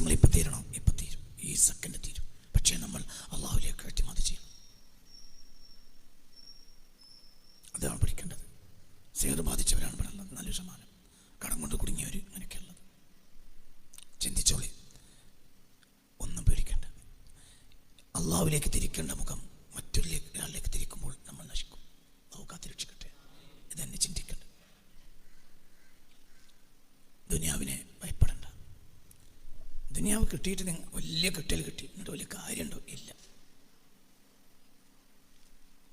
പ്രയാസങ്ങൾ ഇപ്പം തീരണം. ഇപ്പം തീരും. ഈ സെക്കൻഡ് തീരും. പക്ഷേ നമ്മൾ അള്ളാഹുലേക്ക് അട്ടിമതി ചെയ്യണം. അതാണ് പഠിക്കേണ്ടത്. സേതു ബാധിച്ചവരാണ് ഉള്ളത്. നല്ലൊരു ശതമാനം കടം കൊണ്ട് കുടുങ്ങിയവർ അങ്ങനെയൊക്കെയുള്ളത് ചിന്തിച്ചോളി. ഒന്നും പേടിക്കേണ്ട. അള്ളാഹുവിലേക്ക് തിരിക്കേണ്ട മുഖം മറ്റൊരാളിലേക്ക് തിരിക്കുമ്പോൾ നമ്മൾ നശിക്കും അള്ളാഹു കാത്തിരക്ഷിക്കട്ടെ ഇതെന്നെ ചിന്തിക്കണ്ട ദുനിയാവിനെ ഭയപ്പെടണ്ട ദുനിയാവ് കിട്ടിയിട്ട് നിങ്ങൾ വലിയ കിട്ടൽ കിട്ടി. എന്നിട്ട് വലിയ കാര്യമുണ്ടോ ഇല്ല.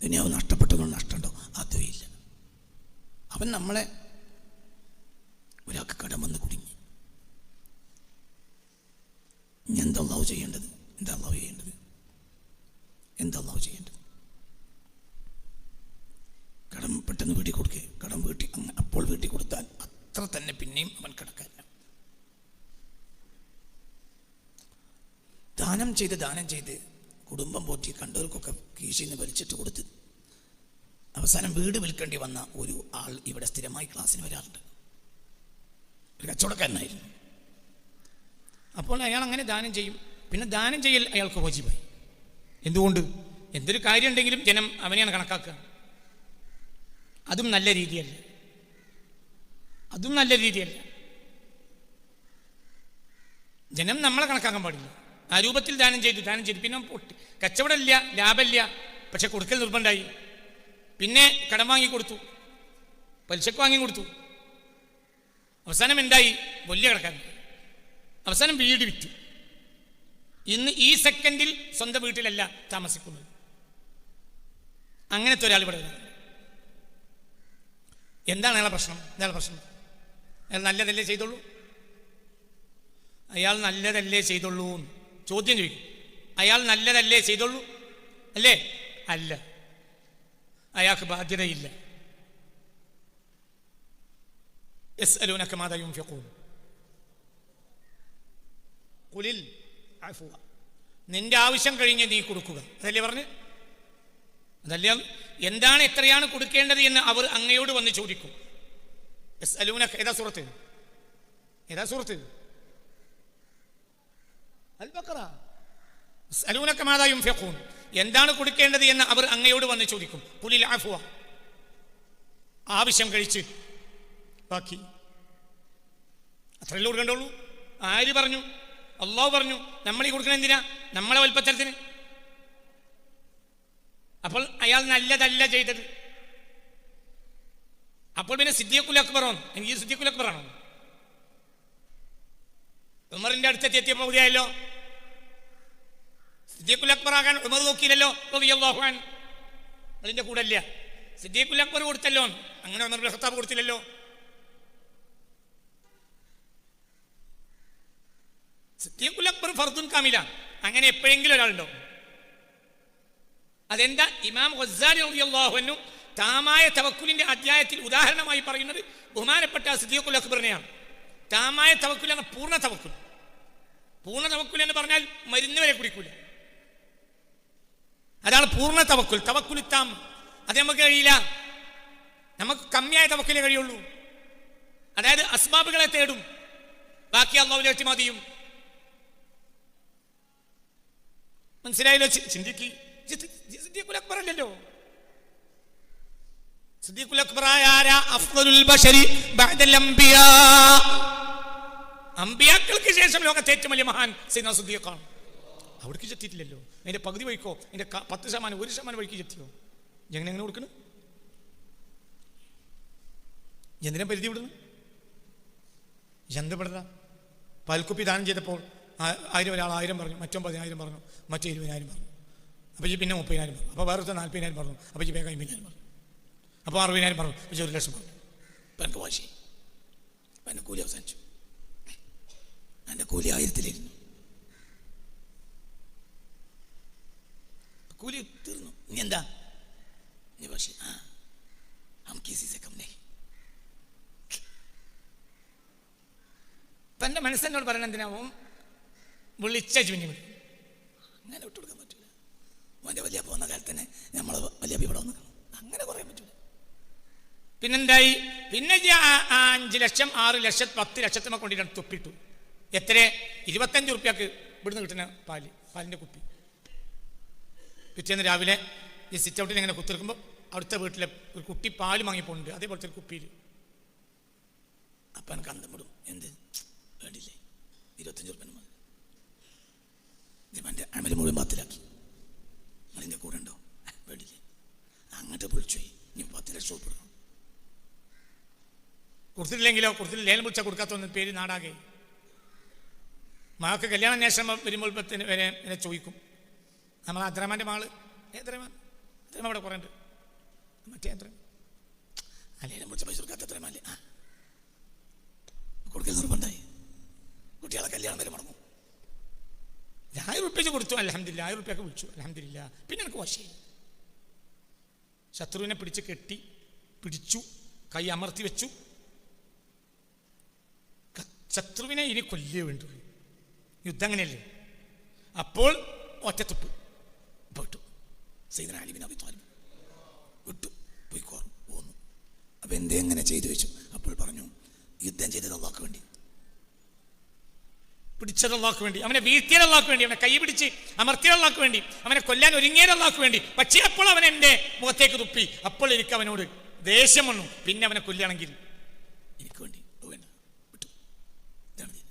ദുനിയാവ് നഷ്ടപ്പെട്ടതുകൊണ്ട് നഷ്ടമുണ്ടോ അതും ഇല്ല. അവൻ നമ്മളെ ഒരാൾക്ക് കടം വന്ന് കുടുങ്ങി. ഇനി എന്താ അള്ളാഹു ചെയ്യേണ്ടത്? എന്താ അള്ളാഹു ചെയ്യേണ്ടത്? എന്താ അള്ളാഹു ചെയ്യേണ്ടത്? കടം പെട്ടെന്ന് വീട്ടിൽ കൊടുക്കുക കടം വീട്ടി അപ്പോൾ വീട്ടിൽ കൊടുത്താൽ അത്ര തന്നെ പിന്നെയും അവൻ കിടക്കാനില്ല ദാനം ചെയ്ത് ദാനം ചെയ്ത് കുടുംബം പോറ്റി കണ്ടവർക്കൊക്കെ കീശിൽ നിന്ന് വലിച്ചിട്ട് കൊടുത്ത് അവസാനം വീട് വിൽക്കേണ്ടി വന്ന ഒരു ആൾ ഇവിടെ സ്ഥിരമായി ക്ലാസ്സിന് വരാറുണ്ട്. ഒരു കച്ചവടക്കാരനായിരുന്നു. അപ്പോൾ അയാൾ അങ്ങനെ ദാനം ചെയ്യും. പിന്നെ ദാനം ചെയ്യൽ അയാൾക്ക് വജിബായി. എന്തുകൊണ്ട്? എന്തൊരു കാര്യം ഉണ്ടെങ്കിലും ജനം അവനെയാണ് കണക്കാക്കുക. അതും നല്ല രീതിയല്ല. അതും നല്ല രീതിയല്ല. ജനം നമ്മളെ കണക്കാക്കാൻ പാടില്ല. ആ രൂപത്തിൽ ദാനം ചെയ്തു ദാനം ചെയ്തു. പിന്നെ കച്ചവടമില്ല ലാഭമില്ല. പക്ഷെ കൊടുക്കൽ നിർബന്ധമായി. പിന്നെ കടം വാങ്ങി കൊടുത്തു. പലിശക്ക് വാങ്ങി കൊടുത്തു. അവസാനം എന്തായി? വലിയ കിടക്കാൻ അവസാനം വീട് വിറ്റു. ഇന്ന് ഈ സെക്കൻഡിൽ സ്വന്തം വീട്ടിലല്ല താമസിക്കുന്നത്. അങ്ങനത്തെ ഒരാൾ ഇവിടെ. എന്താണ് അയാളെ പ്രശ്നം? എന്താണ് പ്രശ്നം. അയാൾ നല്ലതല്ലേ ചെയ്തുള്ളൂ അയാൾ നല്ലതല്ലേ ചെയ്തുള്ളൂ എന്ന് ചോദ്യം ചോദിക്കും. അയാൾ നല്ലതല്ലേ ചെയ്തോളൂ അല്ലേ? അല്ല. അയാൾക്ക് ബാധ്യതയില്ല. എസ് അലൂനക്ക് മാതായും കുലിൽ നിന്റെ ആവശ്യം കഴിഞ്ഞ് നീ കൊടുക്കുക. അതല്ലേ പറഞ്ഞ്? അതല്ലേ? എന്താണ് എത്രയാണ് കൊടുക്കേണ്ടത് എന്ന് അവർ അങ്ങയോട് വന്ന് ചോദിക്കും. എസ് അലൂനക്ക് ഏതാ സുഹൃത്ത് ഏതാ സുഹൃത്ത് അൽ ബഖറ അലൂനക്ക മാതായും ഫെഖൂൻ എന്താണ് കൊടുക്കേണ്ടത് എന്ന് അവർ അങ്ങയോട് വന്ന് ചോദിക്കും. പുലി ലാഫുവ ആവശ്യം കഴിച്ച്. ബാക്കി. അത്രയല്ലേ കൊടുക്കണ്ടുള്ളൂ? ആര് പറഞ്ഞു? അള്ളാഹു പറഞ്ഞു നമ്മൾ ഈ കൊടുക്കണ എന്തിനാ? നമ്മളെ വൽപ്പത്തരത്തിന്. അപ്പോൾ അയാൾ നല്ലതല്ല ചെയ്തത്. അപ്പോൾ പിന്നെ സിദ്ദീഖുൽ അക്ബറോ എനിക്ക് സിദ്ദീഖുൽ അക്ബറാണോ? ഉമറിന്റെ അടുത്തെത്തി എത്തിയ പകുതിയായല്ലോ സിദ്ദീഖുൽ അക്ബർ ആകാൻ ഉമർ നോക്കിയില്ലല്ലോ. അതിന്റെ കൂടെ അല്ല സിദ്ദീഖുൽ അക്ബർ കൊടുത്തല്ലോ. അങ്ങനെ ഉമർ ഖത്താബ് കൊടുത്തില്ലല്ലോ. സിദ്ദീഖുൽ അക്ബർ ഫർദുൻ കാമില. അങ്ങനെ എപ്പോഴെങ്കിലും ഒരാളുണ്ടോ അതെന്താ? ഇമാം ഗസാലി താമായ തവക്കുലിന്റെ അധ്യായത്തിൽ ഉദാഹരണമായി പറയുന്നത് ബഹുമാനപ്പെട്ട സിദ്ദീഖുൽ അക്ബറിനെയാണ്. താമായ തവക്കുല പൂർണ തവക്കുൽ പൂർണ തവക്കുൽ എന്ന് പറഞ്ഞാൽ മരുന്ന് വരെ കുടിക്കൂല. അതാണ് പൂർണ തവക്കുൽ തവക്കുലി താം അത് നമുക്ക് കഴിയില്ല. നമുക്ക് കമ്മിയായ തവക്കുലേ കഴിയുള്ളൂ. അതായത് അസ്ബാബുകളെ തേടും. ബാക്കി വെച്ച് മതിയും മനസ്സിലായല്ലോ? ചിന്തിക്ക് സിദ്ദീഖുൽ അക്ബർ അല്ലല്ലോ. സിദ്ദീഖുൽ ആരാ? അഫ്ദലുൽ ബശരി ബഅദൽ അംബിയാ. അമ്പിയാക്കൾക്ക് ശേഷം ലോകത്തെ ഏറ്റവും വലിയ മഹാൻ സൈന സുദ്ദീഖാണ് അവിടേക്ക് ചെത്തിയിട്ടില്ലല്ലോ. അതിന്റെ പകുതി വഴിക്കോ? അതിന്റെ ക- പത്ത് ശതമാനം ഒരു ശതമാനം വഴിക്ക് ചെത്തിയോ? എങ്ങനെ എങ്ങനെ കൊടുക്കണം? എന്തിനാ പരിധി വിടുന്നു എന്ത് പാൽക്കുപ്പി ദാനം ചെയ്തപ്പോൾ ആയിരം ഒരാൾ ആയിരം പറഞ്ഞു മറ്റോ പതിനായിരം പറഞ്ഞു മറ്റേ ഇരുപതിനായിരം പറഞ്ഞു. അപ്പോൾ ഈ പിന്നെ മുപ്പതിനായിരം പറഞ്ഞു. അപ്പോൾ വേറെ നാൽപ്പതിനായിരം പറഞ്ഞു. അപ്പോൾ ഈ വേഗം അമ്പതിനായിരം പറഞ്ഞു. അപ്പോൾ അറുപതിനായിരം പറഞ്ഞു. അപ്പം ഒരു ലക്ഷം പറഞ്ഞു. അപ്പം വാശി. അപ്പം അവസാനിച്ചു. എന്റെ കൂലി ആയിരത്തിലിരുന്നു കൂലി തീർന്നു. ഇനി എന്താ? ഇനി പക്ഷേ ആ ഹം കിസി സെ കം നഹി തന്റെ മനസ്സെന്നോട് പറയണ എന്തിനാവും വിളിച്ച ചുഞ്ഞു വിടും അങ്ങനെ വിട്ടുകൊടുക്കാൻ പറ്റൂല. മോന്റെ വലിയ പോകുന്ന കാലത്ത് തന്നെ നമ്മൾ വലിയ ഇവിടെ വന്ന് അങ്ങനെ പറയാൻ പറ്റില്ല പിന്നെന്തായി? പിന്നെ അഞ്ച് ലക്ഷം ആറ് ലക്ഷം പത്ത് ലക്ഷത്തിനെ കൊണ്ടിട്ട് തുപ്പിട്ടു. എത്ര ഇരുപത്തഞ്ച് റുപ്യക്ക് ഇവിടുന്ന് കിട്ടുന്ന പാൽ പാലിന്റെ കുപ്പി. പിറ്റേന്ന് രാവിലെ ഈ സിറ്റ് ഔട്ടിൽ ഇങ്ങനെ കുത്തിറക്കുമ്പോൾ അവിടുത്തെ വീട്ടിലെ ഒരു കുട്ടി പാൽ വാങ്ങിപ്പോണ്ട് അതേപോലത്തെ ഒരു കുപ്പിയിൽ അപ്പം എനിക്ക് അന്തമിടും എന്ത്? വേണ്ടില്ലേ ഇരുപത്തഞ്ച് റുപ്യ മതി. അമൽ മുഴുവൻ പത്തിലാക്കി. നിങ്ങളിന്റെ കൂടെ ഉണ്ടോ? വേണ്ടില്ലേ അങ്ങോട്ട് വിളിച്ചു ഇനി പത്ത് ലക്ഷം കൊടുക്കണം. കൊടുത്തിട്ടില്ലെങ്കിലോ? കൊടുത്തിട്ട് ലേലം വിളിച്ചാൽ കൊടുക്കാത്തൊന്നും പേര് നാടാകെ. മകൾക്ക് കല്യാണ അന്വേഷണം വരുമ്പോൾ വരെ എന്നെ ചോദിക്കും. നമ്മൾ അദ്രമാന്റെ മകൾ ഏതരമാൻ അദ്രമാൻ അവിടെ കുറേ ഉണ്ട്. മറ്റേ അദ്രമാൻ അല്ലേലും വിളിച്ച പൈസ കൊടുക്കാത്ത ആ. കൊടുക്കൽ നിർബന്ധമായി. കുട്ടികളെ കല്യാണം വരെ മുടങ്ങും ആയിരം റുപ്യ കൊടുത്തു. അലഹമില്ല ആയിരം റുപ്യൊക്കെ വിളിച്ചു. അലഹമില്ല പിന്നെ എനിക്ക് വശയില്ല ശത്രുവിനെ പിടിച്ച് കെട്ടി പിടിച്ചു കൈ അമർത്തി വെച്ചു. ശത്രുവിനെ ഇനി കൊല്ലേ വേണ്ടു യുദ്ധം അങ്ങനെയല്ലേ അപ്പോൾ ഒറ്റത്തുപ്പ്. പോയിട്ടു. സൈദന അലിബിൻ അബി താലിബ്. വിട്ടു. പോയിക്കോർ പോന്നു. അപ്പം എന്തേ എങ്ങനെ ചെയ്തു വെച്ചു? അപ്പോൾ പറഞ്ഞു യുദ്ധം ചെയ്തത് അള്ളാഹ്ക്ക് വേണ്ടി. പിടിച്ചത് അള്ളാഹ്ക്ക് വേണ്ടി. അവനെ വീഴ്ത്തിയത് അള്ളാഹ്ക്ക് വേണ്ടി. അവനെ കൈ പിടിച്ച് അമർത്തിയത് അള്ളാഹ്ക്ക് വേണ്ടി. അവനെ കൊല്ലാൻ ഒരുങ്ങിയത് അള്ളാഹ്ക്ക് വേണ്ടി. പക്ഷേ അപ്പോൾ അവൻ എന്റെ മുഖത്തേക്ക് തുപ്പി. അപ്പോൾ എനിക്ക് അവനോട് ദേഷ്യം വന്നു. പിന്നെ അവനെ കൊല്ലുകയാണെങ്കിൽ എനിക്ക് വേണ്ടി അത് വേണ്ട വിട്ടു ഇതാണ് ദീൻ.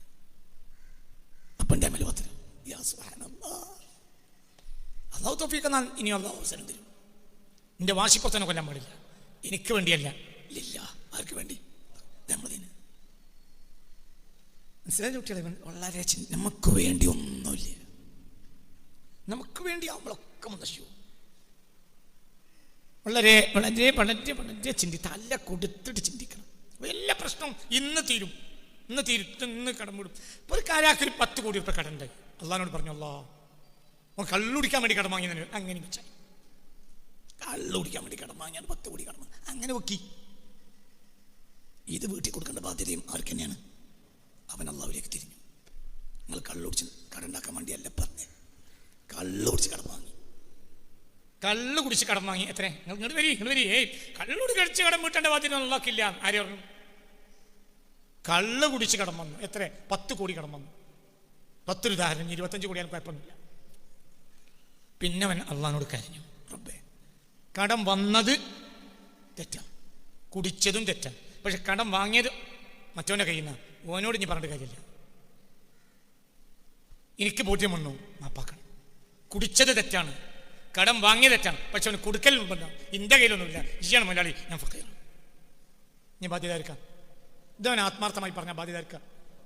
അപ്പന്റെ അമലോത്തിന്. അള്ളാഹു തൊഫീക്ക് എന്നാൽ ഇനി അള്ളാഹു അവസരം തരും. നിന്റെ വാശിപ്പുറത്തനെ കൊല്ലാൻ പാടില്ല. എനിക്ക് വേണ്ടിയല്ല. ഇല്ല ആർക്ക് വേണ്ടി? നമ്മളതിന് മനസ്സിലായ കുട്ടികളെ വളരെ നമുക്ക് വേണ്ടി ഒന്നുമില്ല. നമുക്ക് വേണ്ടി അവളൊക്കെ നശിച്ചു വളരെ വളരെ വളരെ വളരെ ചിന്തി തല കൊടുത്തിട്ട് ചിന്തിക്കണം. എല്ലാ പ്രശ്നവും ഇന്ന് തീരും. ഇന്ന് തിരുത്തുന്ന് കടം വിടും. ഇപ്പൊ ഒരു കാര്യാക്കി ഒരു പത്ത് കോടി രൂപ കടണ്ട് അള്ളഹാനോട് പറഞ്ഞു അല്ലാ അവൻ കള്ളുടിക്കാൻ വേണ്ടി കടം വാങ്ങി അങ്ങനെ വെച്ചാൽ കള്ളുടിക്കാൻ വേണ്ടി കടം വാങ്ങിയാൽ പത്ത് കോടി കടം അങ്ങനെ വെക്കി. ഇത് വീട്ടിൽ കൊടുക്കേണ്ട ബാധ്യതയും ആർക്ക് തന്നെയാണ്? അവൻ അള്ളാവിലേക്ക് തിരിഞ്ഞു. നിങ്ങൾ കള്ളുടിച്ച് കടണ്ടാക്കാൻ വേണ്ടിയല്ല പറഞ്ഞ്. കള്ളുടിച്ച് കടം വാങ്ങി. കള്ളു കുടിച്ച് കടം വാങ്ങി. എത്ര നിങ്ങൾ വരി നിങ്ങൾ വരി. ഏയ് കള്ളുടി കഴിച്ച് കടം വീട്ടേണ്ട ബാധ്യത ഉള്ളാക്കില്ല ആരെയും കള്ള് കുടിച്ച് കടം വന്നു എത്ര പത്ത് കോടി കടം വന്നു പത്തൊരു ഉദാഹരണം ഇരുപത്തഞ്ച് കോടിയാണ് കുഴപ്പമൊന്നുമില്ല. പിന്നെ അവൻ അള്ളഹാനോട് കരഞ്ഞു. റബ്ബേ കടം വന്നത് തെറ്റാണ് കുടിച്ചതും തെറ്റാണ് പക്ഷെ കടം വാങ്ങിയത് മറ്റവന്റെ കയ്യിൽ നിന്ന്. ഓനോട് ഇനി പറഞ്ഞിട്ട് കാര്യമില്ല. എനിക്ക് ബോധ്യം വന്നു മാപ്പാക്കണം. കുടിച്ചത് തെറ്റാണ്. കടം വാങ്ങിയത് തെറ്റാണ്. പക്ഷെ അവന് കൊടുക്കൽ നിർബന്ധം എന്റെ കയ്യിലൊന്നുമില്ല. ഇയാണ് മലയാളി ഞാൻ ഫക്കയാണ് ഞാൻ ബാധ്യത ഇതവൻ ആത്മാർത്ഥമായി പറഞ്ഞ ബാധ്യത എടുക്കാം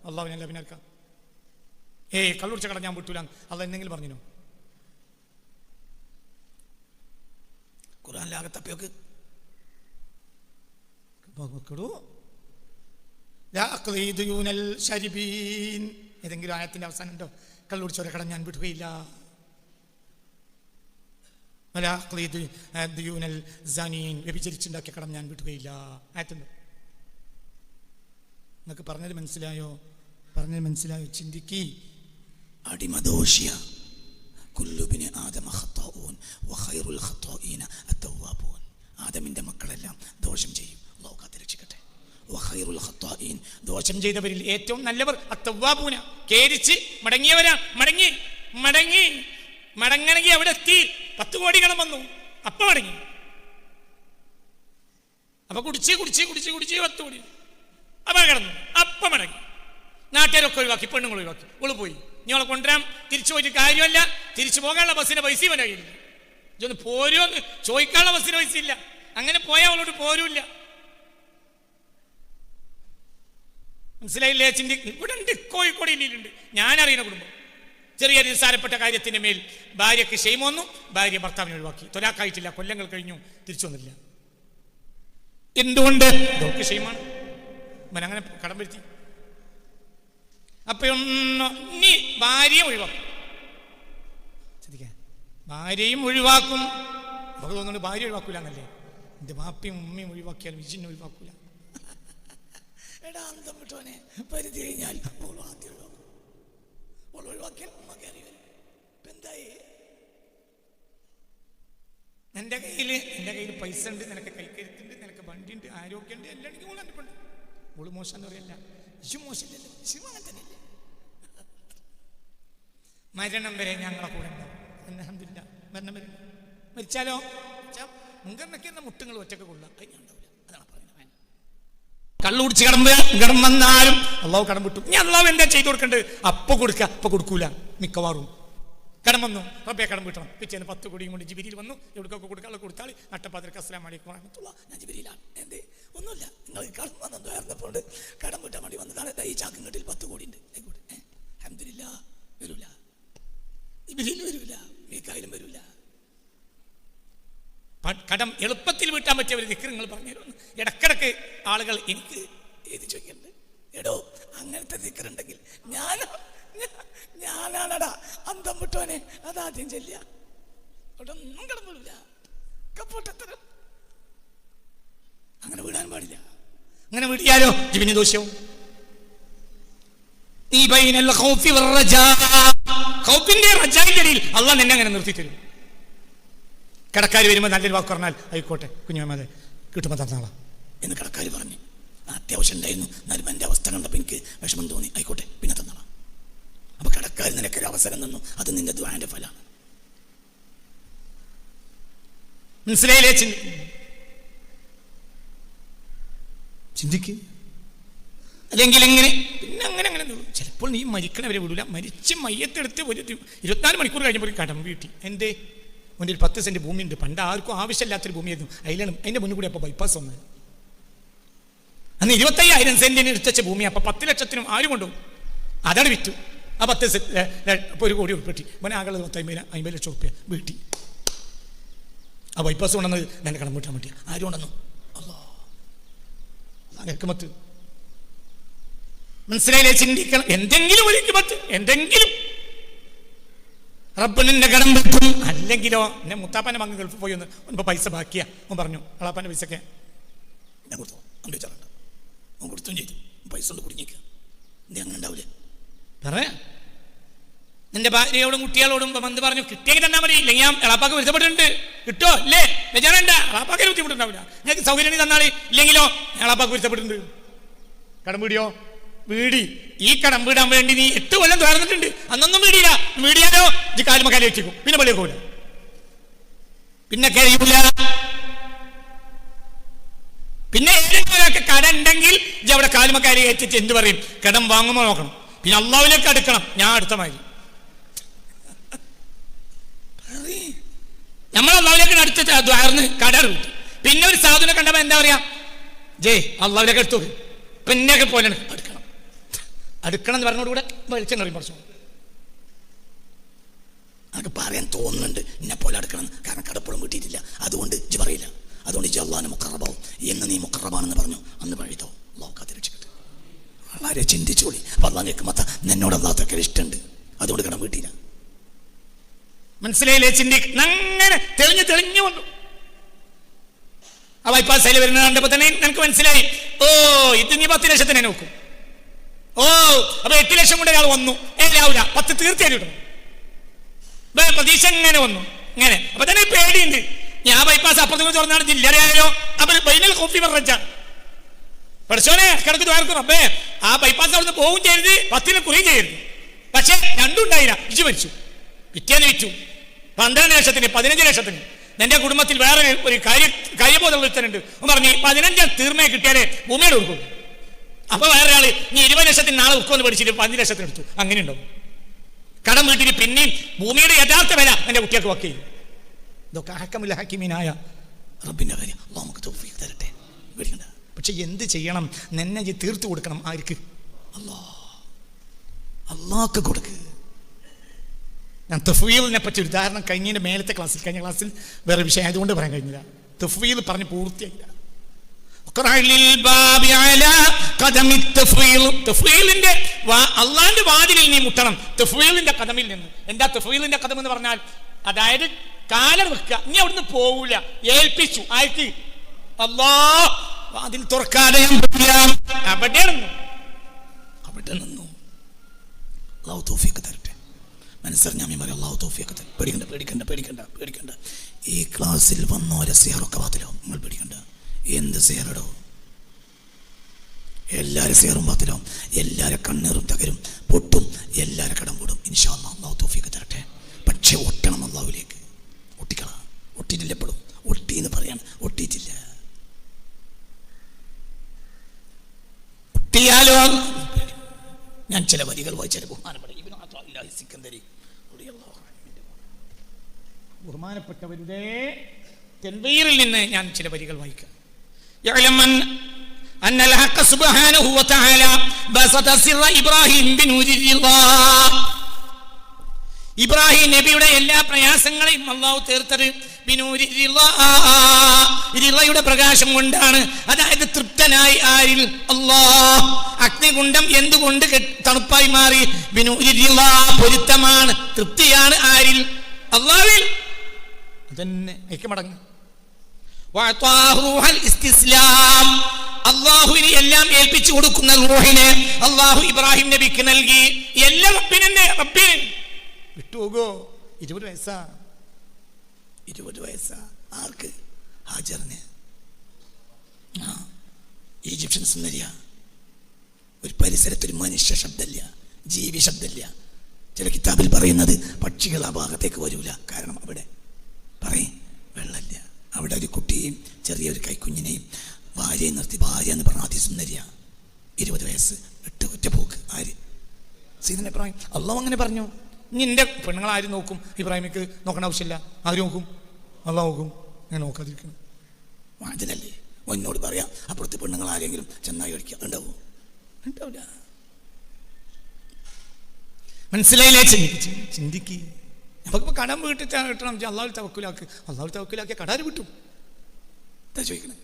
അള്ളാഹുവിനെ അഭിനയിക്കാം ഏയ് കള്ളുടിച്ച കട ഞാൻ വിട്ടൂല. അല്ല എന്തെങ്കിലും പറഞ്ഞു ഖുറാനിലാകെ തപ്പിയൊക്കെ ഏതെങ്കിലും ആയത്തിന്റെ അവസാനം ഉണ്ടോ? കള്ളുടിച്ചവരെ കട ഞാൻ വിടുകയില്ല. വ്യഭിചരിച്ചുണ്ടാക്കിയ കടം ഞാൻ വിടുകയില്ല. ആയത്തുണ്ട്? നിങ്ങൾക്ക് പറഞ്ഞത് മനസ്സിലായോ? പറഞ്ഞത് മനസ്സിലായോ? ചിന്തിക്കി. അടിമദോഷ്യ. കുല്ലുബിന് ആദമ വഹൈറുൽ വഖൈറുൽ ഖത്താഈന ആദമിന്റെ മക്കളെല്ലാം ദോഷം ചെയ്യും. ലോകത്തെ കാത്ത് രക്ഷിക്കട്ടെ. വഖൈറുൽ ഖത്താഈൻ. ദോഷം ചെയ്തവരിൽ ഏറ്റവും നല്ലവർ അത്തവാബൂന കേരിച്ച് മടങ്ങിയവരാ. മടങ്ങി മടങ്ങി മടങ്ങണമെങ്കിൽ അവിടെ എത്തി. പത്ത് കോടികളും കടം വന്നു. അപ്പൊ മടങ്ങി. അപ്പൊ കുടിച്ച് കുടിച്ച് കുടിച്ച് കുടിച്ച് പത്ത് കോടി. അപ്പൊ കിടന്നു. അപ്പൊ മടങ്ങി നാട്ടുകാരൊക്കെ ഒഴിവാക്കി പെണ്ണുങ്ങൾ ഒഴിവാക്കി. ഉള്ളു പോയി. ഇനി അവളെ കൊണ്ടുവരാൻ തിരിച്ചു പോയിട്ട് കാര്യമല്ല. തിരിച്ചു പോകാനുള്ള ബസ്സിന്റെ പൈസ ഇവന്റെ കയ്യിൽ ഇതൊന്ന് പോരോ എന്ന് ചോദിക്കാനുള്ള ബസ്സിന് പൈസ ഇല്ല. അങ്ങനെ പോയാൽ അവളോട് പോരൂല്ല. മനസ്സിലായില്ലേ ചിന്തി? ഇവിടെ ഉണ്ട് കോഴിക്കോട് ജില്ലയിലുണ്ട് ഞാനറിയുന്ന കുടുംബം. ചെറിയ നിസ്സാരപ്പെട്ട കാര്യത്തിന്റെ മേൽ ഭാര്യക്ക് ക്ഷേമം വന്നു. ഭാര്യ ഭർത്താവിനെ ഒഴിവാക്കി. തൊലാക്കായിട്ടില്ല. കൊല്ലങ്ങൾ കഴിഞ്ഞു. തിരിച്ചു വന്നില്ല. എന്തുകൊണ്ട്? ഇതൊക്കെ അങ്ങനെ കടം വരുത്തി അപ്പൊ ഒന്ന് ഇനി ഭാര്യയും ഒഴിവാക്കും. ഭാര്യയും ഒഴിവാക്കും. നമുക്ക് തോന്നുന്നുണ്ട് ഭാര്യ ഒഴിവാക്കൂല എന്നല്ലേ എന്റെ ബാപ്പയും ഉമ്മയും ഒഴിവാക്കിയാൽ വിജിനെ ഒഴിവാക്കൂല. എടാ അന്തം വിട്ടോനെ പരിധി കഴിഞ്ഞാൽ എന്റെ കയ്യിൽ എന്റെ കയ്യിൽ പൈസ ഉണ്ട് നിനക്ക് കൈക്കരുത്തുണ്ട് നിനക്ക് വണ്ടിയുണ്ട് ആരോഗ്യമുണ്ട് എല്ലാം എനിക്ക് എന്റെ പെണ്ണ് ഓൾ മോശം എന്ന് പറയല്ല. ഇശു മോശമില്ലല്ലോ ഇശു തന്നെ മരണം വരെ ഞങ്ങളെ കൂടെ ഉണ്ടാവും മരണം വരെ. മരിച്ചാലോ? മുങ്കറിനൊക്കെ എന്ന മുട്ടുകൾ ഒറ്റയ്ക്ക് കൊള്ളാം അത് ഞാൻ കള്ളുടിച്ച് കടമ്പ് കടം അള്ളാവ് അള്ളാഹു കടം ഞാൻ അള്ളാവ് എന്താ ചെയ്തു കൊടുക്കണ്ടത്? അപ്പൊ കൊടുക്കുക അപ്പൊ കൊടുക്കൂല. മിക്കവാറും. കടം വന്നു. റബ്ബെ കടം വീട്ടണം. പിറ്റേന്ന് പത്ത് കോടിയും കൊണ്ട് ജിബിരിയിൽ വന്നു. എവിടേക്കൊക്കെ കൊടുക്കാൾ കൊടുത്താൽ നട്ടപ്പാതിരക്ക് അസ്ലാം അലൈക്കും വറഹ്മത്തുള്ളാഹി ഞാൻ ജിബിരിയിലാണ്. എന്തേ? ഒന്നുമില്ല. നിങ്ങൾ കടം വന്നപ്പോൾ കടം വീട്ടാൻ വേണ്ടി വന്നതാണ് ഈ കെട്ടിൽ പത്ത് കോടി. ഉണ്ട് അൽഹംദുലില്ലാ. വരൂല. ജിബിരിയിൽ വരൂല. മീക്കായാലും വരൂല. കടം എളുപ്പത്തിൽ വീട്ടാൻ പറ്റിയ ഒരു ദിക്കർ നിങ്ങൾ പറഞ്ഞു ഇടക്കിടക്ക് ആളുകൾ എനിക്ക് ഏത് ചോദിക്കുന്നുണ്ട് എടോ അങ്ങനത്തെ ദിക്കറുണ്ടെങ്കിൽ ഞാൻ ഞാനാണടാ അന്തം വിട്ടോനെ അതാദ്യം ചെല്ലുക. അവിടെ ഒന്നും കിടന്നില്ല അങ്ങനെ വിടാൻ പാടില്ല. അങ്ങനെ വിടിയാലോ ജിബിന് ദോഷവും നീ ബൈനൽ ഖൗഫി ഖൗഫിന്റെ അള്ളാഹ് നിന്നെ അങ്ങനെ നിർത്തി കടക്കാർ വരുമ്പോൾ നല്ലൊരു വാക്ക് പറഞ്ഞാൽ ആയിക്കോട്ടെ കുഞ്ഞുമാമതെ കിട്ടുമ്പോൾ തന്നാളാ. എന്ന് കടക്കാർ പറഞ്ഞു. അത്യാവശ്യം ഉണ്ടായിരുന്നു. എന്നാലും എന്റെ അവസ്ഥ കണ്ടപ്പോൾ എനിക്ക് വിഷമം തോന്നി. ആയിക്കോട്ടെ പിന്നെ തന്നോളാം. അപ്പൊ കടക്കാർ നിനക്കൊരു അവസരം തന്നു. അത് നിന്റെ ദ്വാന്റെ ഫലമാണ്. മനസ്സിലായില്ലേ ചിന്തി ചിന്തിക്ക്. അല്ലെങ്കിൽ എങ്ങനെ പിന്നെ അങ്ങനെ അങ്ങനെ. ചിലപ്പോൾ നീ മരിക്കണവരെ വിടൂല. മരിച്ച് മയ്യത്തെടുത്ത് ഒരു ഇരുപത്തിനാല് മണിക്കൂർ കഴിഞ്ഞപ്പോൾ കടം വീട്ടി. എന്തേ? മുന്നിൽ പത്ത് സെന്റ് ഭൂമി ഉണ്ട് പണ്ട് ആർക്കും ആവശ്യമില്ലാത്തൊരു ഭൂമിയായിരുന്നു. അതിലാണ് അതിന്റെ മുന്നിൽ കൂടി അപ്പോൾ ബൈപ്പാസ് വന്നത് അന്ന് ഇരുപത്തയ്യായിരം സെന്റിന് എടുത്തച്ച ഭൂമി അപ്പോൾ പത്ത് ലക്ഷത്തിനും ആരും കൊണ്ടുപോകും. അതാണ് വിറ്റു. ആ പത്ത് ഒരു കോടി ഉൾപ്പെട്ടി. ഇവനെ ആകെ പത്ത് അമ്പത് അമ്പത് ലക്ഷം റുപ്യ വീട്ടി. ആ ബൈപ്പാസ് കൊണ്ടുവന്നത് ഞാൻ കടം വീട്ടാൻ പറ്റിയ ആരും കൊണ്ടുവന്നു? അങ്ങനെക്കുമത്ത് മനസ്സിലായില്ലേ? ചിന്തിക്കണം. എന്തെങ്കിലും ഒരു ഹിക്മത്ത് എന്തെങ്കിലും. റബ്ബിനെ കടം വെക്കും. അല്ലെങ്കിലോ എന്നെ മുത്താപ്പാന്റെ മങ്ങ് ഗൾഫ് പോയി ഒന്ന് ഇപ്പൊ പൈസ ബാക്കിയാ. അവൻ പറഞ്ഞു അളാപ്പാന്റെ ഒക്കെ ഞാൻ കൊടുത്തു. അവൻ ചറണ്ട അവൻ കൊടുത്തും ചെയ്തു. പൈസ കൊണ്ട് കുടുങ്ങിക്കുക എന്തേ അങ്ങനെ ഉണ്ടാവില്ലേ പറയാ നിന്റെ ഭാര്യയോടും കുട്ടികളോടും വന്ന് പറഞ്ഞു കിട്ടിയെങ്കിൽ തന്നാ മതി. ഇല്ലെങ്കിൽ ഞാൻ എളാപ്പാക്ക് വിരുദ്ധപ്പെട്ടിട്ടുണ്ട് കിട്ടോ? ഇല്ലേ? ബജാറണ്ട. എളാപ്പാക്ക് ബുദ്ധിമുട്ടുണ്ടാവില്ല. ഞങ്ങൾക്ക് സൗകര്യം തന്നാളി. ഇല്ലെങ്കിലോ എളാപ്പാക്ക് വിരുദ്ധപ്പെട്ടിട്ടുണ്ട് കടം വീടിയോ? വീടി. ഈ കടം വീടാൻ വേണ്ടി നീ എട്ട് കൊല്ലം തുറന്നിട്ടുണ്ട് അന്നൊന്നും വീടിയില്ല. വീടിയാലോ? ഈ കാലുമക്കാലി വെച്ചേക്കും പിന്നെ പള്ളിയെ പോകില്ല പിന്നെ കഴിയൂല. പിന്നെ ഏതെങ്കിലുമൊക്കെ കട ഉണ്ടെങ്കിൽ ഇജ് അവിടെ കാലുമക്കാരി കയറ്റിച്ച് എന്ത് പറയും? കടം വാങ്ങുമ്പോൾ നോക്കണം. പിന്നെ അള്ളാവിലേക്ക് അടുക്കണം. ഞാൻ അടുത്ത മാതിരി. നമ്മൾ അള്ളാവിലേക്ക് അടുത്ത് ദ്വാരന്ന് പിന്നെ ഒരു സാധുനെ കണ്ടപ്പോ എന്താ പറയാ? ജയ് അള്ളാവിലേക്ക് എടുത്തു പിന്നെയൊക്കെ പോലെ അടുക്കണം. അടുക്കണം എന്ന് പറഞ്ഞോടുകൂടെ വെളിച്ചം കറി കുറച്ചു അതൊക്കെ പറയാൻ തോന്നുന്നുണ്ട്. എന്നെ പോലെ അടുക്കണം. കാരണം കടപ്പുറം കിട്ടിയിട്ടില്ല. അതുകൊണ്ട് ഇജ് പറയില്ല. അതുകൊണ്ട് ഇജ് അള്ളാഹിനെ മുക്കറബാവും എന്ന് നീ മുക്കറബാണെന്ന് പറഞ്ഞു. അന്ന് പഴിതോ അള്ളാഹു കാത്തി രക്ഷിക്കട്ടെ വളരെ ചിന്തിച്ചോളി. അപ്പൊ അള്ളാഹ് കേൾക്കുമ്പോൾ നിന്നോട് അള്ളാഹത്തൊക്കെ ഇഷ്ടമുണ്ട് അതുകൊണ്ട് കടം വീട്ടിയില്ല. മനസ്സിലായില്ലേ ചിന്തി? അങ്ങനെ തെളിഞ്ഞു തെളിഞ്ഞു വന്നു. ആ ബൈപ്പാസ് അതിൽ വരുന്ന കണ്ടപ്പോൾ തന്നെ നിനക്ക് മനസ്സിലായി. ഓ ഇത് നീ പത്ത് ലക്ഷത്തിന് നോക്കും. ഓ അപ്പൊ എട്ട് ലക്ഷം കൊണ്ട് ഒരാൾ വന്നു. എല്ലാവില്ല പത്ത് തീർച്ചയായിട്ടും പ്രതീക്ഷ ഇങ്ങനെ വന്നു. ഇങ്ങനെ. അപ്പൊ തന്നെ പേടിയുണ്ട്. ഞാൻ ബൈപ്പാസ് അപ്പുറത്ത് തുറന്നാണ് ജില്ലയായാലോ അപ്പൊ ബൈനൽ കോഫി പറഞ്ഞ പഠിച്ചോനെ കിടക്ക് ദ്വാരക്കും റബ്ബേ ആ ബൈപ്പാസ് അവിടുന്ന് പോവും ചെയ്യരുത് പത്തിന് കുറിയും ചെയ്യരുത്. പക്ഷെ രണ്ടും ഉണ്ടായില്ല ഇജ് മരിച്ചു. പിറ്റേന്ന് വിറ്റു പന്ത്രണ്ട് ലക്ഷത്തിന് പതിനഞ്ച് ലക്ഷത്തിന്. എന്റെ കുടുംബത്തിൽ വേറെ ഒരു കാര്യ കാര്യബോധം ഒരുത്തനുണ്ട്. പറഞ്ഞു പതിനഞ്ചാം തീർമയെ കിട്ടിയാലേ ഭൂമിയുടെ കൊടുക്കും. അപ്പൊ വേറെ ആൾ നീ ഇരുപത് ലക്ഷത്തിന് നാളെ ഉൾക്കൊന്ന് പഠിച്ചിട്ട് പതിനഞ്ച് ലക്ഷത്തിന് എടുത്തു. അങ്ങനെ ഉണ്ടാവും. കടം വീട്ടിന് പിന്നെയും ഭൂമിയുടെ യഥാർത്ഥ വില എന്റെ കുട്ടികൾക്ക് വക്കി ഇതൊക്കെ ഹക്കമില്ല ഹക്കിമീനായ റബ്ബിന്റെ കാര്യം. നമുക്ക് തരട്ടെ. പേടിക്കണ്ട പക്ഷെ എന്ത് ചെയ്യണം? നിന്നെ ജി തീർത്തു കൊടുക്കണം. ആർക്ക്? അല്ലാ. അല്ലാക്ക് കൊടുക്ക്. ഞാൻ തഫീലിനെ പറ്റി ഒരു ഉദാഹരണം കഴിഞ്ഞതിന്റെ മേലത്തെ ക്ലാസ്സിൽ കഴിഞ്ഞ ക്ലാസ്സിൽ വേറെ വിഷയം ആയതുകൊണ്ട് പറയാൻ കഴിഞ്ഞില്ല. തഫീൽ പറഞ്ഞ് പൂർത്തിയായില്ല. അള്ളാന്റെ വാതിലിൽ നീ മുട്ടണം. തഫീലിന്റെ കഥമിൽ നിന്ന്. എന്താ തഫീലിന്റെ കഥം എന്ന് പറഞ്ഞാൽ? അതായത് കാലം വെക്കുക. നീ അവിടുന്ന് പോവൂല. ഏൽപ്പിച്ചു. ആയിട്ട് അള്ളാ വാതിൽ തുറക്കാതെ അവിടെ നിന്നു. അവിടെ നിന്നു. അള്ളാഹു തോഫിയൊക്കെ തരട്ടെ. മനസ്സറിഞ്ഞാമി പറയും അള്ളാഹു തോഫിയൊക്കെ തരും പേടിക്കണ്ട പേടിക്കണ്ട പേടിക്കണ്ട പേടിക്കണ്ട. ഈ ക്ലാസ്സിൽ വന്നോരെ സിയറൊക്കെ വാത്തിലാവും നിങ്ങൾ പേടിക്കണ്ട. എന്ത് സിയറടോ എല്ലാവരും സിയറും പാത്തിലാവും എല്ലാവരും കണ്ണീറും തകരും പൊട്ടും എല്ലാവരും കടം കൂടും ഇൻഷാ അള്ളാഹു തോഫിയൊക്കെ തരട്ടെ. പക്ഷേ ഒട്ടണം അള്ളാഹുലേക്ക് ഒട്ടിക്കളാ. ഒട്ടിയിട്ടില്ലപ്പെടും ഒട്ടി എന്ന് പറയാണ്. ഒട്ടിയിട്ടില്ല. ചില വരികൾ വായിച്ചാൽ ബഹുമാനപ്പെട്ട ഇബ്നു അത്താഇല്ലാഹി സിക്കന്ദരി റളിയല്ലാഹു അൻഹു. ബഹുമാനപ്പെട്ടവരുടെ തെൻവീറിൽ നിന്ന് ഞാൻ ചില വരികൾ വായിക്കാം يعلم أن أن الحق سبحانه وتعالى بسط سر إبراهيم بنور الله ഇബ്രാഹിം നബിയുടെ എല്ലാ പ്രയാസങ്ങളെയും അള്ളാഹു തീർത്തത് ബിനൂരി റിളയുടെ പ്രകാശം കൊണ്ടാണ്. അതായത് തൃപ്തനായി ആരിൽ? അള്ളാഹ് അഗ്നികുണ്ഡം എന്തുകൊണ്ട് തണുപ്പായി മാറി? ബിനൂരി പൊരുത്തമാണ്. തൃപ്തിയാണ് ആരിൽ? അള്ളാവിൽ അതന്നെ. ഐക്യമടങ്ങ്. ഇസ്തിസ്ലാം. അള്ളാഹുവിന് എല്ലാം ഏൽപ്പിച്ചു കൊടുക്കുന്ന റൂഹിനെ അള്ളാഹു ഇബ്രാഹിം നബിക്ക് നൽകി. എല്ലാം റബ്ബിൻ. വിട്ടുപോകോ. ഇരുപത് വയസ്സാ. ഇരുപത് വയസ്സാ ആർക്ക് ഹാജറിന്. ആ ഈജിപ്ഷ്യൻ സുന്ദരിയ. ഒരു പരിസരത്തൊരു മനുഷ്യ ശബ്ദമില്ല ജീവി ശബ്ദമില്ല. ചില കിതാബിൽ പറയുന്നത് പക്ഷികൾ ആ ഭാഗത്തേക്ക് വരൂല. കാരണം അവിടെ പറയും വെള്ളമില്ല. അവിടെ ഒരു കുട്ടിയെയും ചെറിയൊരു കൈക്കുഞ്ഞിനെയും ഭാര്യയെ നിർത്തി ഭാര്യ എന്ന് പറഞ്ഞ അതിസുന്ദരിയ ഇരുപത് വയസ്സ് എട്ട് ഒറ്റ പോക്ക് ആര്? സീതനെ ഇബ്രാഹിം അള്ളാഹു അങ്ങനെ പറഞ്ഞു. നിന്റെ പെണ്ണുങ്ങൾ ആര് നോക്കും? ഇബ്രാഹിമിക്ക് നോക്കേണ്ട ആവശ്യമില്ല. ആര് നോക്കും? അള്ളാഹ് നോക്കും ഞാൻ നോക്കാതിരിക്കണം വാഞ്ചനല്ലേ എന്നോട് പറയാം അപ്പുറത്തെ പെണ്ണുങ്ങൾ ആരെങ്കിലും ചെന്നായി കഴിക്കുക ഉണ്ടാവും? ഉണ്ടാവില്ല. മനസ്സിലായില്ലേ? ചിന്തിക്ക് ചിന്തിക്ക്. നമുക്കിപ്പോൾ കടം വീട്ടിൽ കിട്ടണം. അള്ളാഹു തവക്കുലാക്ക്. അള്ളാഹു തവക്കുലാക്കിയ കടാര് വിട്ടും എന്താ ചോദിക്കണേ?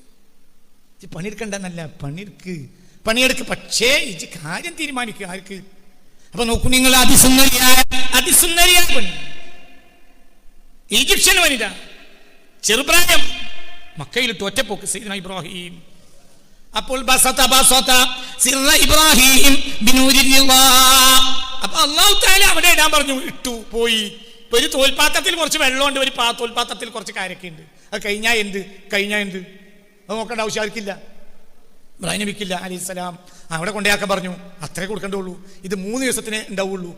ഇജ്ജ് പണിയെടുക്കണ്ടെന്നല്ല പണിയെടുക്ക്. പണിയെടുക്ക് പക്ഷേ ഇത് കാര്യം തീരുമാനിക്കുക ആർക്ക്. അപ്പൊ നോക്കൂ നിങ്ങൾ അതിസുന്ദരിയായ അതിസുന്ദരിയായ പെണ്ണ്. ഈജിപ്ഷ്യൻ വനിത. ചെറുപ്രായം. മക്കയിലിട്ട് ഒറ്റപ്പോക്ക് സൈദന ഇബ്രാഹിം. അപ്പോൾ ഇബ്രാഹിം അവിടെ ഇടാൻ പറഞ്ഞു ഇട്ടു പോയി. ഒരു തോൽപാത്രത്തിൽ കുറച്ച് വെള്ളമുണ്ട് ഒരു തോൽപാത്രത്തിൽ കുറച്ച് കാരൊക്കെ ഉണ്ട്. അത് കഴിഞ്ഞാ എന്ത്? കഴിഞ്ഞാ എന്ത്? അത് നോക്കേണ്ട ആവശ്യം ആർക്കില്ല ഇബ്രാഹിം നബിക്കില്ല അലൈഹി സ്വലാം. അവിടെ കൊണ്ടേയാക്കാൻ പറഞ്ഞു അത്രേ കൊടുക്കേണ്ടുള്ളൂ ഇത് മൂന്ന് ദിവസത്തിനേ ഉണ്ടാവുള്ളൂ.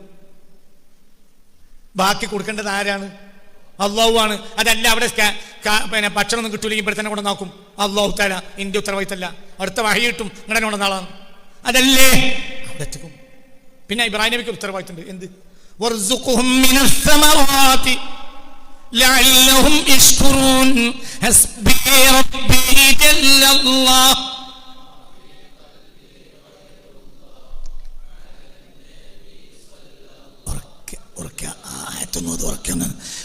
ബാക്കി കൊടുക്കേണ്ടത് ആരാണ്? അള്ളാഹു ആണ്. അതല്ല അവിടെ പിന്നെ ഭക്ഷണം ഒന്നും കിട്ടൂലെങ്കിൽ ഇവിടെ തന്നെ കൊണ്ടുവന്നാക്കും അള്ളാഹു തല ഇന്ത്യ ഉത്തരവാദിത്തല്ല അടുത്ത വഴി കിട്ടും ഇങ്ങനെ കൊണ്ട നാളാണ് അതല്ലേ? അവിടെ പിന്നെ ഇബ്രാഹിം നബിക്ക് ഉത്തരവാദിത്തമുണ്ട്. എന്ത്? ഉറക്ക ഉറക്ക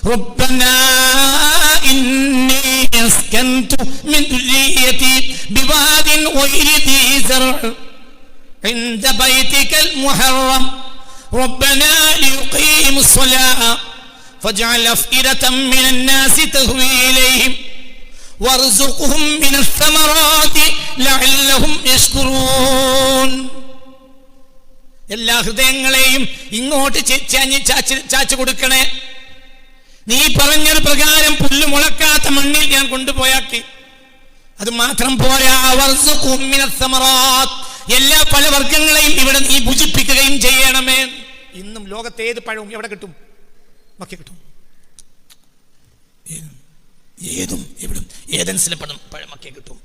ربنا إني أسكنت من ذريتي بواد غير ذي زرع عند بيتك المحرم ربنا ليقيموا الصلاة فاجعل أفئدة من الناس تهوي إليهم وارزقهم من الثمرات لعلهم يشكرون എല്ലാ ഹൃദയങ്ങളെയും ഇങ്ങോട്ട് ചെ- ചാഞ്ഞ് ചാച്ച് ചാച്ചു കൊടുക്കണേ നീ പറഞ്ഞൊരു പ്രകാരം പുല്ല് മുളക്കാത്ത മണ്ണിൽ ഞാൻ കൊണ്ടുപോയാക്കി. അത് മാത്രം പോരാ. എല്ലാ പല വർഗങ്ങളെയും ഇവിടെ നീ ഭുജിപ്പിക്കുകയും ചെയ്യണമേ. ഇന്നും ലോകത്തെ ഏത് പഴവും എവിടെ കിട്ടും? മക്കി കിട്ടും. ഏതും എവിടും. ഏതൻസിലെ പഴം പഴമൊക്കെ കിട്ടും.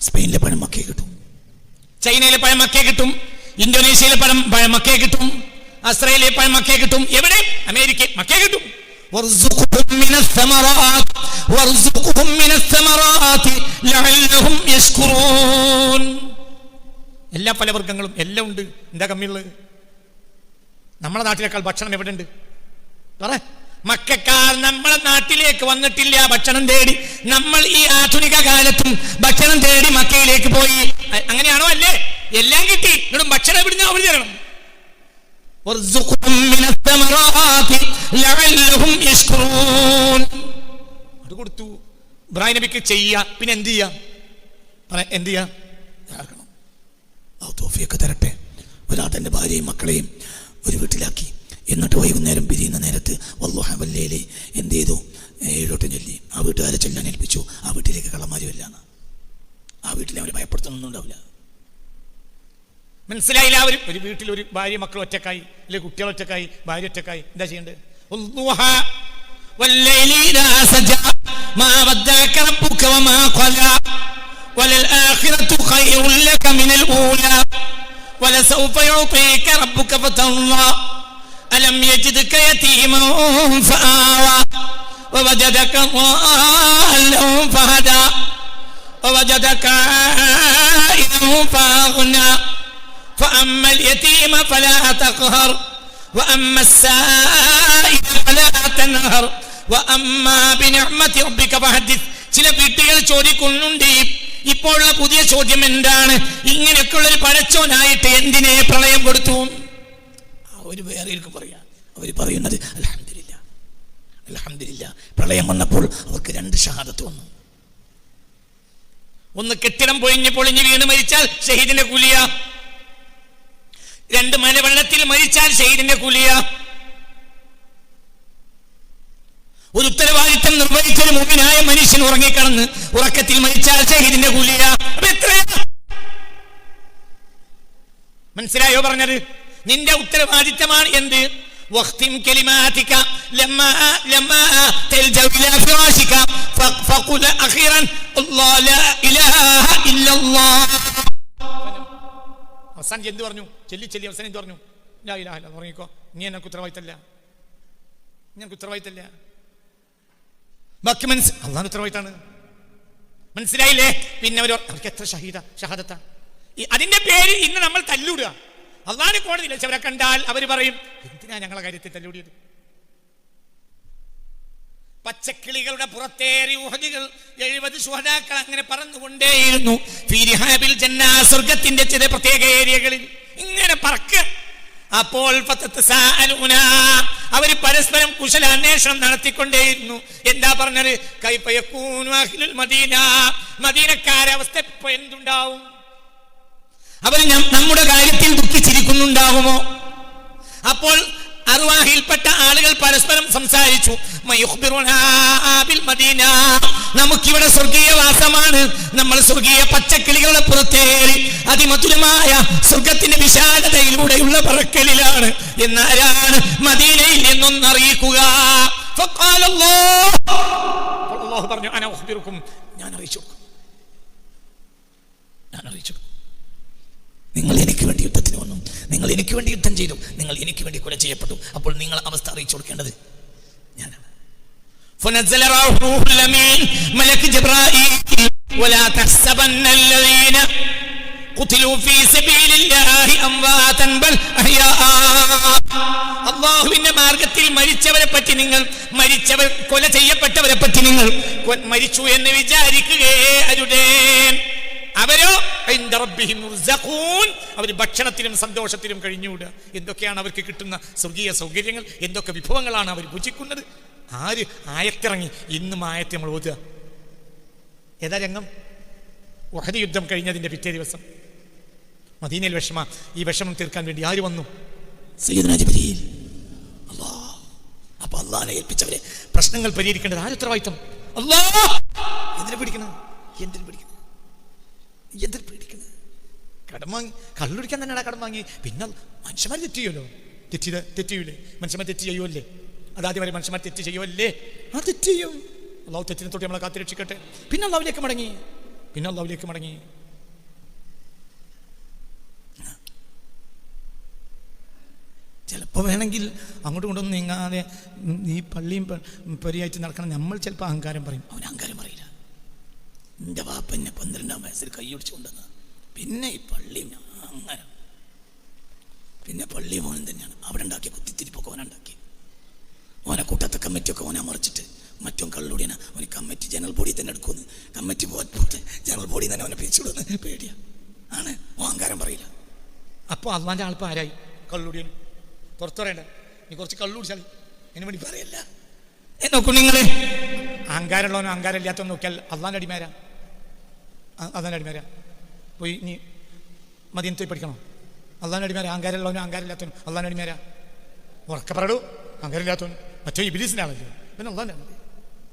സ്പെയിനിലെ പഴമൊക്കെ കിട്ടും. ചൈനയിലെ പഴം മക്കേ കിട്ടും. ഇന്തോനേഷ്യയിലെ പഴം പഴമൊക്കെ കിട്ടും. ഓസ്ട്രേലിയയിലെ പഴം മക്കേ കിട്ടും. എവിടെ? അമേരിക്ക മക്കേ കിട്ടും. എല്ലാ പല ഫലവർഗങ്ങളും എല്ലാം ഉണ്ട്. എന്താ കമ്മിയുള്ളത്? നമ്മുടെ നാട്ടിലേക്കാൾ ഭക്ഷണം എവിടെ ഉണ്ട് പറ. മക്കാർ നമ്മളെ നാട്ടിലേക്ക് വന്നിട്ടില്ല ഭക്ഷണം തേടി. നമ്മൾ ഈ ആധുനിക കാലത്തും ഭക്ഷണം തേടി മക്കയിലേക്ക് പോയി. അങ്ങനെയാണോ അല്ലേ? എല്ലാം കിട്ടി. എന്നിട്ടും ഭക്ഷണം എവിടുന്ന് അവർ തരണം? അത് കൊടുത്തു. ഇബ്രാഹിം നബിക്ക് ചെയ്യുക പിന്നെ എന്ത് ചെയ്യാം? എന്ത് ചെയ്യാം? തോഫിയൊക്കെ തരട്ടെ. ഒരാതന്റെ ഭാര്യയും മക്കളെയും ഒരു വീട്ടിലാക്കി. എന്നിട്ട് വൈകുന്നേരം പിരിയുന്ന നേരത്ത് വല്ലോഹ വല്ലയിലെ എന്ത് ചെയ്തു? ഏഴോട്ടം ചൊല്ലി. ആ വീട്ടുകാരെ ചൊല്ലാൻ ഏൽപ്പിച്ചു. ആ വീട്ടിലേക്ക് കള്ളന്മാർ വല്ലാന്ന് ആ വീട്ടിൽ അവർ ഭയപ്പെടുത്തണമൊന്നും ഉണ്ടാവില്ല. മനസ്സിലായില്ല. അവർ ഒരു വീട്ടിൽ ഒരു ഭാര്യ മക്കൾ ഒറ്റക്കായി. അല്ലെങ്കിൽ കുട്ടികൾ ഒറ്റക്കായി ഭാര്യ ഒറ്റക്കായി. എന്താ ചെയ്യേണ്ടത്? والضحى والليل إذا سجى ما ودعك ربك وما قلى وللآخرة خير لك من الأولى ولسوف يعطيك ربك فترضى. ألم يجدك يتيما فآوى ووجدك ضالا فهدى ووجدك عائلا فأغنى. فأما اليتيم فلا تقهر وأما السائل فلا تنهر وأما بنعمة ربك فحدث ചില വീട്ടുകൾ ചോദിക്കുന്നുണ്ട് ഇപ്പോഴുള്ള പുതിയ ചോദ്യം എന്താണ് ഇങ്ങനെയൊക്കെയുള്ള ഒരു പഴച്ചോനായിട്ട് എന്തിനെ പ്രളയം കൊടുത്തു അവർ വേറെ പറയാ അവർ പറയുന്നത് അലഹമില്ല അലഹമില്ല പ്രളയം വന്നപ്പോൾ അവർക്ക് രണ്ട് ഷഹാദത്ത് വന്നു ഒന്ന് കെട്ടിടം പൊഴിഞ്ഞ് പൊളിഞ്ഞ് വീണ് മരിച്ചാൽ ഷഹീദിന്റെ കൂലിയ രണ്ട് മലവെള്ളത്തിൽ മരിച്ചാൽ ഷഹീദിന്റെ കൂലിയ ഒരു ഉത്തരവാദിത്തം നിർവഹിച്ച ഒരു മുമ്പിനായ മനുഷ്യൻ ഉറങ്ങിക്കിടന്ന് ഉറക്കത്തിൽ മരിച്ചാൽ ഷഹീദിന്റെ കൂലിയ അപ്പൊ എത്രയാ മനസ്സിലായോ പറഞ്ഞത് നിന്റെ ഉത്തരവാദിത്തമാണ് എന്ത് واختم كلماتك لما لما تلجأ إلى فراشك ف- فقل أخيرا الله لا إله إلا الله അവസാനം എന്ത് പറഞ്ഞു ചെല്ലി ചെല്ലി അവസാനം എന്ത് പറഞ്ഞു ലാ ഇലാഹ ഇല്ല ഉറങ്ങിക്കോ നീ എനക്ക് ഉത്തരവാദിത്തല്ല നീ എനിക്ക് ഉത്തരവാദിത്തല്ല ബാക്കി മനസ്സ് അള്ളാൻ ഉത്തരവായിട്ടാണ് മനസ്സിലായില്ലേ? പിന്നെ അവർ അവർക്ക് എത്ര ഷഹീദ ഷഹാദത്ത. അതിന്റെ പേര് ഇന്ന് നമ്മൾ തല്ലൂടുക അള്ളാഹ് കോടതിയിൽ അവരെ കണ്ടാൽ അവർ പറയും എന്തിനാ ഞങ്ങളെ കാര്യത്തിൽ തല്ലൂടിയത് പച്ചക്കിളികളുടെ പുറത്തേറി ഉഹദികൾ എഴുപത് ശുഹദാക്കൾ അങ്ങനെ പറന്നുകൊണ്ടേയിരുന്നു. സ്വർഗത്തിന്റെ ചില പ്രത്യേക ഏരിയകളിൽ. ഇങ്ങനെ പറക്ക. അപ്പോൾ അവർ പരസ്പരം കുശലാന്വേഷണം നടത്തിക്കൊണ്ടേയിരുന്നു. എന്താ പറഞ്ഞത്? കൈപ്പയക്കൂനു അഹ്ലുൽ മദീന. മദീനക്കാരെ അവസ്ഥ ഇപ്പൊ എന്തുണ്ടാവും? അവർ നമ്മുടെ കാര്യത്തിൽ ദുഃഖിച്ചിരിക്കുന്നുണ്ടാകുമോ അപ്പോൾ അറുവാഹിൽപ്പെട്ട ആളുകൾ പരസ്പരം സംസാരിച്ചു. നമുക്കിവിടെ സ്വർഗീയ വാസമാണ്. നമ്മൾ സ്വർഗീയ പച്ചക്കിളികളുടെ പുറത്തേറി അതിമധുരമായ സ്വർഗത്തിന്റെ വിശാലതയിലൂടെയുള്ള പറക്കലിലാണ്. എന്നാരാണ് മദീനയിൽ എന്നൊന്ന് പറഞ്ഞു ഞാൻ നിങ്ങൾ എനിക്ക് വേണ്ടി യുദ്ധത്തിന് വന്നു. നിങ്ങൾ എനിക്ക് വേണ്ടി യുദ്ധം ചെയ്തു. നിങ്ങൾ എനിക്ക് വേണ്ടി കൊല ചെയ്യപ്പെട്ടു. അപ്പോൾ നിങ്ങൾ അവസ്ഥ അറിയിച്ചു കൊടുക്കേണ്ടത് ഞാനാണ്. മാർഗത്തിൽ മരിച്ചവരെ പറ്റി നിങ്ങൾ മരിച്ചവർ കൊല ചെയ്യപ്പെട്ടവരെ പറ്റി നിങ്ങൾ മരിച്ചു എന്ന് വിചാരിക്കുകയേ അരുടേ അവരോ. അവർ ഭക്ഷണത്തിലും സന്തോഷത്തിലും കഴിഞ്ഞുകൂടുക എന്തൊക്കെയാണ് അവർക്ക് കിട്ടുന്ന സ്വർഗീയ സൗകര്യങ്ങൾ? എന്തൊക്കെ വിഭവങ്ങളാണ് അവർ ഭുജിക്കുന്നത് ആര് ആയത്തിറങ്ങി? ഇന്നും ആയത്തെ നമ്മൾ ഓതുക. ഏതാ രംഗം? വഹതി യുദ്ധം കഴിഞ്ഞതിന്റെ പിറ്റേ ദിവസം. മദീനയിൽ വിഷമ. ഈ വിഷമം തീർക്കാൻ വേണ്ടി ആര് വന്നു? അപ്പൊ അള്ളാഹിനെ ഏൽപ്പിച്ചവരെ. പ്രശ്നങ്ങൾ പരിഹരിക്കേണ്ടത് ആര് ഉത്തരവാദിത്തം? അല്ലാ എന്തിനു പിടിക്കണം? എന്തിനു പിടിക്കണം? എന്തിനു പേടിക്കുന്നത്? കടം വാങ്ങി കള്ളുടിക്കാൻ തന്നെയാണ് കടം വാങ്ങി? പിന്നെ മനുഷ്യന്മാർ തെറ്റ് ചെയ്യുമല്ലോ. തെറ്റിയില്ലേ തെറ്റ് ചെയ്യൂലേ? മനുഷ്യന്മാർ തെറ്റ് ചെയ്യുമല്ലേ അതാദ്യം വരെ മനുഷ്യന്മാർ തെറ്റ് ചെയ്യുമല്ലേ ആ തെറ്റ് ചെയ്യും. അള്ളാഹു തെറ്റിനെ തൊട്ട് നമ്മളെ കാത്തി രക്ഷിക്കട്ടെ. പിന്നെ അള്ളാവിലേക്ക് മടങ്ങി. പിന്നെ അള്ളാവിലേക്ക് മടങ്ങി. ചിലപ്പോൾ വേണമെങ്കിൽ അങ്ങോട്ടും കൊണ്ടൊന്നും നീങ്ങാതെ നീ പള്ളിയും പരിയായിട്ട് നടക്കണം നമ്മൾ ചിലപ്പോൾ അഹങ്കാരം പറയും. അവൻ അഹങ്കാരം പറയില്ല. എന്റെ വാപ്പ എന്നെ പന്ത്രണ്ടാം വയസ്സിൽ കൈയൊടിച്ചു കൊണ്ടുവന്ന പിന്നെ ഈ പള്ളി അങ്ങനെ പിന്നെ പള്ളി മോനും തന്നെയാണ്. അവിടെ ഉണ്ടാക്കിയ കുത്തിത്തിരിപ്പൊക്കെ ഓനുണ്ടാക്കി ഓനെ കൂട്ടത്തെ കമ്മിറ്റിയൊക്കെ ഓനെ മറിച്ചിട്ട് മറ്റും കള്ളുടിയാണ് അവന് കമ്മിറ്റി ജനറൽ ബോഡി തന്നെ എടുക്കുമെന്ന്. കമ്മിറ്റി പോയിട്ട് ജനറൽ ബോഡി തന്നെ അവനെ പിരിച്ചുവിടുന്ന് പേടിയാ. ആണ്. ഓ അഹങ്കാരം പറയില്ല. അപ്പോൾ അള്ളാന്റെ ആൾപ്പ് ആരായി? കള്ളുടിയൻ. പുറത്തു പറയണ്ട. നീ കുറച്ച് കള്ളുടിച്ചാൽ എന്നെ വേണ്ടി പറയല്ല. നോക്കൂ നിങ്ങൾ അഹങ്കാരമുള്ളവനോ അഹങ്കാരം ഇല്ലാത്തവനോ നോക്കിയാൽ അള്ളാന്റെ അടിമാരാ അള്ളാന്റെ അടിമാരാ പോയി നീ മദീനത്തെ പഠിക്കണം. അള്ളാന്റെ അടിമാരാ അഹങ്കാരമുള്ളവനോ അഹങ്കാരം അള്ളാൻ അടിമാരാ ഉറക്കെ പറയൂ അഹങ്കാരം ഇല്ലാത്തവൻ മറ്റേ ഇബിലീസിന്റെ ആണല്ലോ പിന്നെ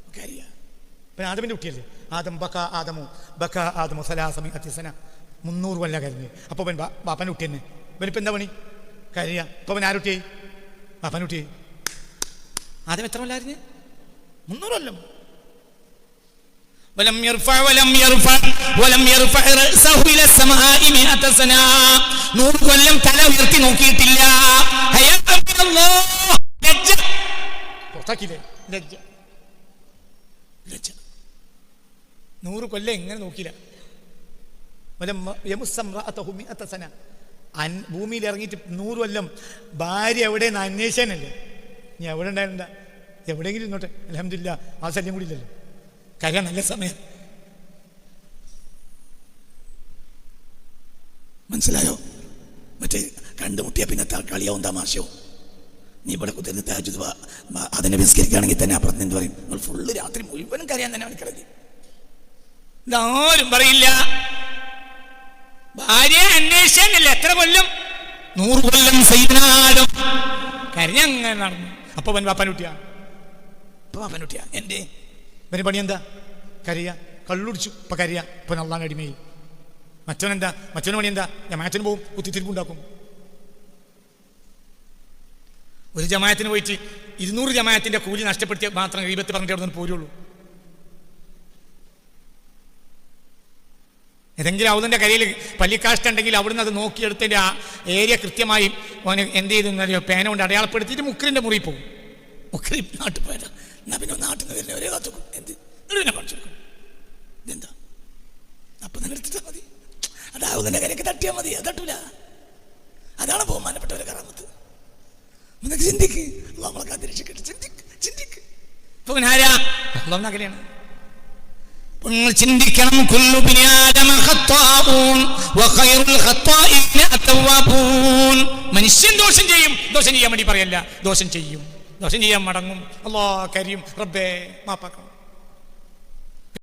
ഒക്കെ അറിയാം. പിന്നെ ആദമിന്റെ കുട്ടിയല്ലേ? ആദം ബക്ക ആദമു ബക്ക ആദമു സലാസമി അത്യസന മുന്നൂറ് കൊല്ല കരുതി അപ്പോൾ ബാ- ബാപ്പന്റെ കുട്ടി തന്നെ. ഇവനിപ്പോൾ എന്താ പണി? കരയ. അപ്പോൾ അവൻ ആരുട്ടിയായി? ബാപ്പന്റെ കുട്ടിയായി. ആദ്യം എത്ര കൊല്ലായിരുന്നു മുന്നൂറ് കൊല്ലം. ولم يرفع ولم يرفع ولم يرفع رأسه إلى السماء مئة سنة നൂറ് കൊല്ലം തല ഉയർത്തി നോക്കിയിട്ടില്ല ഹയാ من الله. ലജ്ജ പുറത്താക്കിയില്ലേ ലജ്ജ ലജ്ജ നൂറ് കൊല്ലം എങ്ങനെ നോക്കിയില്ല വലം യമുസ്സം റഅതഹു മിഅത സന. അൻ- ഭൂമിയിൽ ഇറങ്ങിയിട്ട് നൂറ് കൊല്ലം ഭാര്യ എവിടെ നിന്ന് അന്വേഷണല്ലേ നീ എവിടെ ഉണ്ടായിരുന്ന എവിടെയെങ്കിലും ഇന്നോട്ടെ അലഹമില്ല ആ ശല്യം കൂടി ഇല്ലല്ലോ കര നല്ല സമയം. മനസ്സിലായോ? മറ്റേ കണ്ടുമുട്ടിയ പിന്നെ കളിയാവും തമാശയോ നീ ഇവിടെ കുത്തിരുന്ന് താജുത് അതിനെ വിസ്കരിക്കുകയാണെങ്കിൽ തന്നെ അപ്പുറത്ത് എന്ത് പറയും നിങ്ങൾ ഫുള്ള് രാത്രി മുഴുവനും കരയാൻ തന്നെ കിടക്കി. ഇതാരും പറയില്ല. ഭാര്യ അന്വേഷിച്ചല്ലേ എത്ര കൊല്ലം? നൂറ് കൊല്ലം സൈനാലും കരഞ്ഞങ്ങനെ നടന്നു. അപ്പൊ അവൻ വാപ്പാനുട്ടിയാ? ഇപ്പൊ കുട്ടിയാ എന്റെ ഇവന് പണി എന്താ കരയ. കള്ളുടിച്ചു. ഇപ്പൊ കരയ. ഇപ്പൊ നല്ലാൻ അടിമയിൽ. മറ്റവനെന്താ? മറ്റവന് പണി എന്താ ജമാഅത്തിന് പോവും. കുത്തിത്തിരിപ്പുണ്ടാക്കും ഒരു ജമായത്തിന് പോയിട്ട് ഇരുന്നൂറ് ജമായത്തിന്റെ കൂലി നഷ്ടപ്പെടുത്തിയ മാത്രം ഗീപത്ത് പറഞ്ഞിട്ട് അവിടെ നിന്ന് പോരുള്ളൂ. ഏതെങ്കിലും അവതിന്റെ കയ്യിൽ പല്ലിക്കാഷ്ട ഉണ്ടെങ്കിൽ അവിടുന്ന് അത് നോക്കിയെടുത്തതിന്റെ ആ ഏരിയ കൃത്യമായി ഓന് എന്ത് ചെയ്തെന്നറിയോ പേന കൊണ്ട് അടയാളപ്പെടുത്തിയിട്ട് മുക്കലിന്റെ മുറി പോകും. മുക്കലി നാട്ടിൽ പോയതാ. എന്നാ പിന്നെ നാട്ടിൽ നിന്ന് വരുന്നവരെ കാത്തുക്കും എന്ത്? നിന്നെ കാണിച്ചു കൊടുക്കും ഇതെന്താ? അപ്പം നിങ്ങൾ എടുത്തിട്ടാൽ മതി. അതാവുന്നതിന്റെ കരയ്ക്ക് തട്ടിയാൽ മതി. അത് തട്ടൂല. അതാണ് ബഹുമാനപ്പെട്ടവരെ കറാമത്ത്. നിനക്ക് ചിന്തിക്ക്. നമ്മളെ കാത്തിരക്ഷിക്കട്ടെ ചിന്തിക്ക്. ചിന്തിക്ക്. അപ്പോൾ നിങ്ങൾ ചിന്തിക്കണം. കുല്ലു മനുഷ്യൻ ദോഷം ചെയ്യും. ദോഷം ചെയ്യാൻ വേണ്ടി പറയല്ല. ദോഷം ചെയ്യും. ദോഷം ചെയ്യാൻ മടങ്ങും. അള്ളാ കരിയും റബ്ബേ മാപ്പാക്കണം.